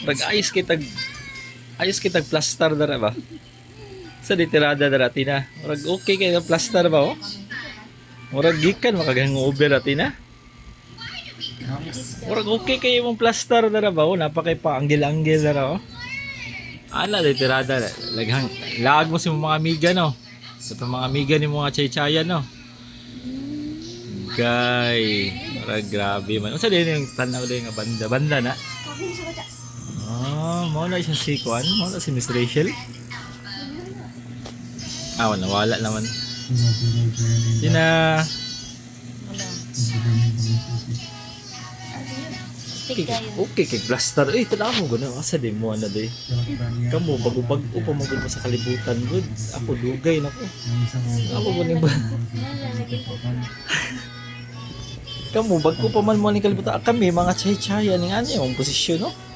Pag ayos kitag ayos kitag plaster dara ba? Sa ditirada dara tina. Murag okay kay plaster ba oh? Murag gikan makagangover atina. Murag okay kay imong plaster dara ba? Oh, napakay pa anggel-anggel dara oh. Ala ditirada laghang lag mo si mga amiga no. Sa mga amiga ni mga chay-chayan no. Gay, murag grabe man. Unsa din yung tanaw din nga banda banda na? Ah, mo na siya si Kwan, mo na si Miss Rachel. Ah, wala, naman. Yun na. Okay, okay kay Blaster. Eh, tala mo gano'n. Asa din mo ano day. Kamu bago bag upa mo sa kalibutan gud. Ako dugay na ko. Ako gani ba? Kamu bago pa man mo ni kalibutan. Kami mga chay-chaya ni ano yung posisyon no.